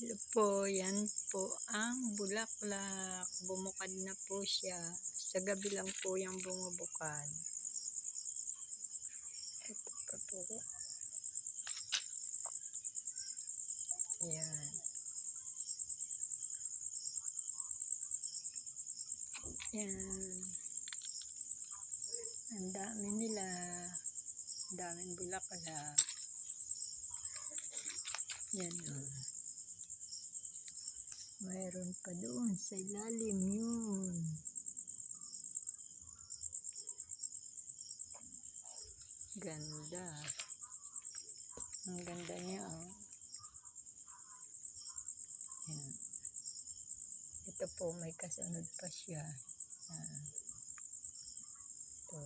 Hello po, yan po ang bulaklak. Bumukad na po siya. Sa gabi lang po yung bumubukad. Ito pa po. Yan. Yan. Ang dami nila. Ang daming bulaklak. Yan o. Mayroon pa doon sa ilalim yun. Ganda. Ang ganda niya oh. Ito po may kasunod pa siya. Yan. Ito.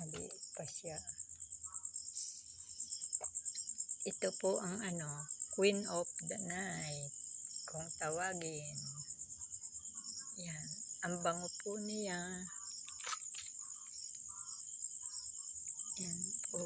Maliit pa siya. Ito po ang ano, Queen of the Night. Kung tawagin. Yan. Ang bango po niya. Yan po.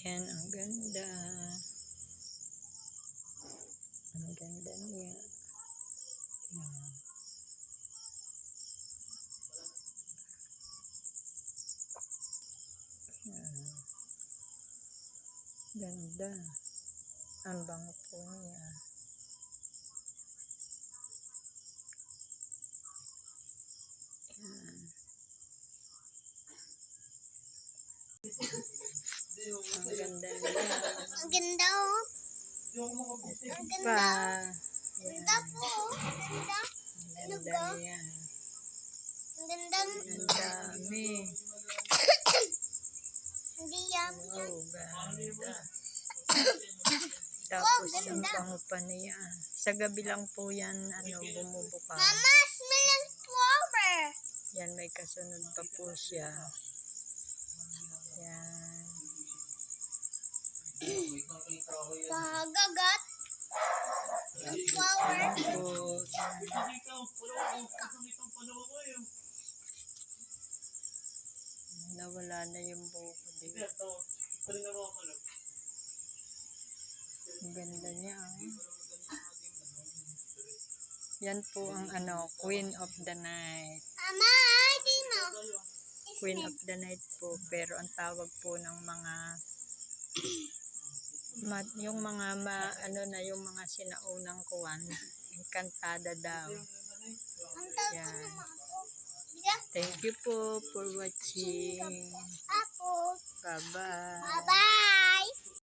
Yan, ang ganda. Ang ganda niya. Yan. Yan. Ganda. Ang bango po niya. Yan. Ang ganda niya. Ang ganda oh. Ang pa. ganda. Yan. Ganda po oh. Ganda. Ang ganda niya. Ang ganda. Ang dami. Hindi yan. Wow, ganda. Tapos ang bango pa niya. Sa gabi lang po yan, ano, bumubuka. Mama, smell ang flower. Yan, may kasunod pa po siya. Yan. Pagagat. Flower. Po, nawala na yung buko dito. Ang ganda niya. ah. Yan po ang ano, Queen of the Night. Mama, di mo. Queen of the Night po. Pero ang tawag po ng mga ma- yung mga ma, ano na yung mga sinaunang kuwan, encantada daw. Yan. Thank you po for watching. ako. Bye-bye. Bye-bye.